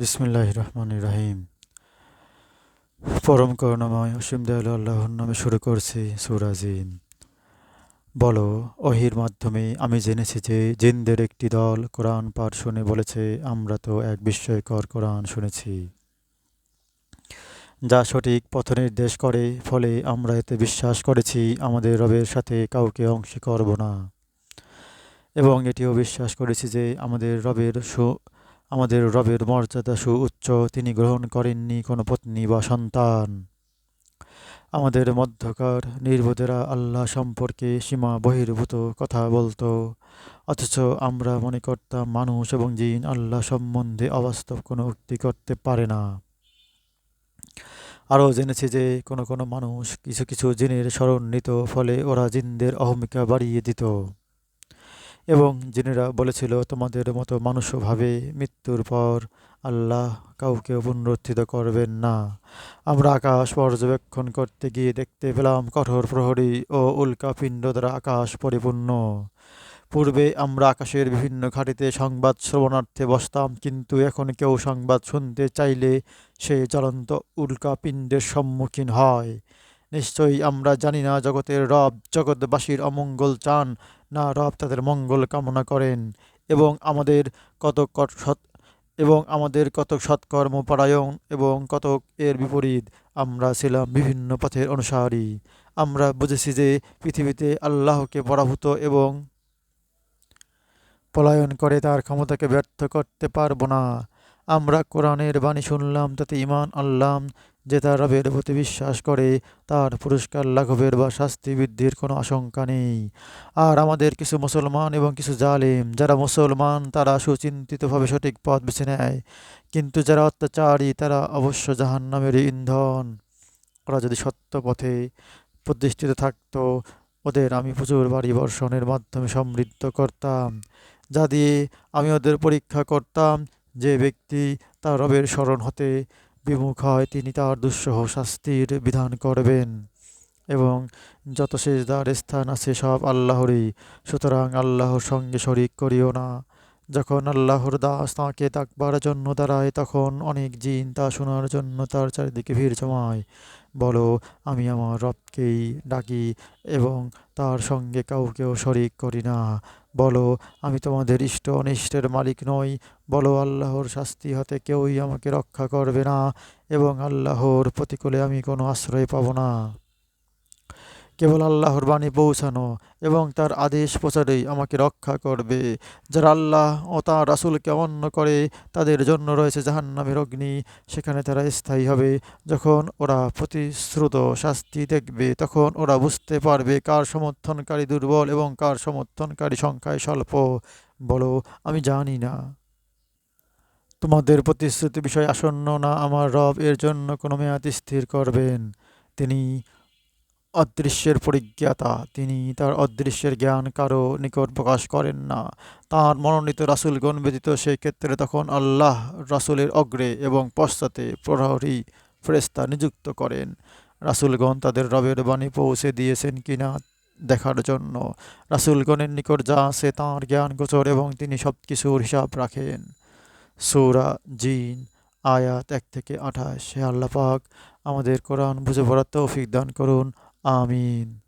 বিসমিল্লাহ রহমান রাহিম। পরম করুণাময় অসীম দয়ালু আল্লাহর নামে শুরু করছি সুরাজিন বলো, অহির মাধ্যমে আমি জেনেছি যে জিনদের একটি দল কোরআন পাঠ শুনে বলেছে, আমরা তো এক বিস্ময়কর কোরআন শুনেছি। যা সঠিক পথ নির্দেশ করে, ফলে আমরা এতে বিশ্বাস করেছি, আমাদের রবের সাথে কাউকে অংশী করব না। এবং এটিও বিশ্বাস করেছি যে আমাদের রবের আমাদের রবের মর্যাদা সুউচ্চ, তিনি গ্রহণ করেননি কোনো পত্নী বা সন্তান। আমাদের মধ্যকার নির্বোধেরা আল্লাহ সম্পর্কে সীমা বহির্ভূত কথা বলতো, অথচ আমরা মনে করতাম মানুষ এবং জিন আল্লাহ সম্বন্ধে অবাস্তব কোনো উক্তি করতে পারে না। আরও জেনেছি যে কোনো কোনো মানুষ কিছু কিছু জিনের স্মরণ নিত ফলে ওরা জিনদের অহমিকা বাড়িয়ে দিত। এবং জিনেরা বলেছিল, তোমাদের মতো মানুষভাবে মৃত্যুর পর আল্লাহ কাউকে পুনরুত্থিত করবেন না। আমরা আকাশ পর্যবেক্ষণ করতে গিয়ে দেখতে পেলাম কঠোর প্রহরী ও উল্কা পিণ্ড দ্বারা আকাশ পরিপূর্ণ। পূর্বে আমরা আকাশের বিভিন্ন ঘাটিতে সংবাদ শ্রবণার্থে বসতাম, কিন্তু এখন কেউ সংবাদ শুনতে চাইলে সে জ্বলন্ত উল্কা পিণ্ডের সম্মুখীন হয়। নিশ্চয়ই আমরা জানি না জগতের রব জগৎবাসীর অমঙ্গল চান না রব তাদের মঙ্গল কামনা করেন। এবং আমাদের কত সৎ, এবং আমাদের কত সৎকর্ম পরায়ণ এবং কতক এর বিপরীত আমরা ছিলাম বিভিন্ন পথের অনুসারী। আমরা বুঝেছি যে পৃথিবীতে আল্লাহকে পরাভূত এবং পলায়ন করে তার ক্ষমতাকে ব্যর্থ করতে পারব না। আমরা কোরআনের বাণী শুনলাম, তাতে ইমান আল্লাম যে তার রবের প্রতি বিশ্বাস করে, তার পুরস্কার লাঘবের বা শাস্তি বৃদ্ধির কোনো আশঙ্কা নেই। আর আমাদের কিছু মুসলমান এবং কিছু জালেম, যারা মুসলমান, তারা সুচিন্তিতভাবে সঠিক পথ বেছে নেয়। কিন্তু যারা অত্যাচারী, তারা অবশ্য জাহান নামের ইন্ধন। ওরা যদি সত্য পথে প্রতিষ্ঠিত থাকতো, ওদের আমি প্রচুর বাড়ি বর্ষণের মাধ্যমে সমৃদ্ধ করতাম। যা দিয়ে আমি ওদের পরীক্ষা করতাম যে ব্যক্তি তার রবের স্মরণ হতে বিমুখ হয়, তিনি তার দুঃসহ শাস্তির বিধান করবেন এবং যত সেজদার স্থান আছে সব আল্লাহরই। সুতরাং আল্লাহর সঙ্গে শরিক করিও না। যখন আল্লাহর দাস তাঁকে তাকবার জন্য দাঁড়ায়, তখন অনেক জিন তা শোনার জন্য তার চারিদিকে ভিড় জমায়। বলো, আমি আমার রবকেই ডাকি এবং তার সঙ্গে কাউকেও শরিক করি না। বলো, আমি তোমাদের ইষ্ট অনিষ্টের মালিক নই। বলো, আল্লাহর শাস্তি হতে কেউই আমাকে রক্ষা করবে না এবং আল্লাহর প্রতিকূলে আমি কোনো আশ্রয় পাব না। কেবল আল্লাহর বাণী পৌঁছানো এবং তার আদেশ প্রচারেই আমাকে রক্ষা করবে। যারা আল্লাহ ও তার রাসুলকে অমান্য করে, তাদের জন্য রয়েছে জাহান্নামের অগ্নি। সেখানে তারা স্থায়ী হবে। যখন ওরা প্রতিশ্রুত শাস্তি দেখবে, তখন ওরা বুঝতে পারবে কার সমর্থনকারী দুর্বল এবং কার সমর্থনকারী সংখ্যায় স্বল্প। বলো, আমি জানি না। তোমাদের প্রতিশ্রুতি বিষয় আসন্ন না আমার রব এর জন্য কোনো মেয়াদ স্থির করবেন। তিনি অদৃশ্যের পরিজ্ঞাতা। তিনি তার অদৃশ্যের জ্ঞান কারও নিকট প্রকাশ করেন না। তাঁর মনোনীত রাসুলগণ ব্যতীত সেই ক্ষেত্রে তখন আল্লাহ রাসুলের অগ্রে এবং পশ্চাতে প্রহরী ফ্রেস্তা নিযুক্ত করেন। রাসুলগণ তাদের রবের বাণী পৌঁছে দিয়েছেন কিনা দেখার জন্য। রাসুলগণের নিকট যা আছে তাঁর জ্ঞান গোচর এবং তিনি সব কিছুর হিসাব রাখেন। সৌরা জিন, আয়াত এক থেকে আঠাশ। হে আল্লাহ পাক, আমাদের কোরআন বুঝে পড়ার তৌফিক দান করুন। 阿门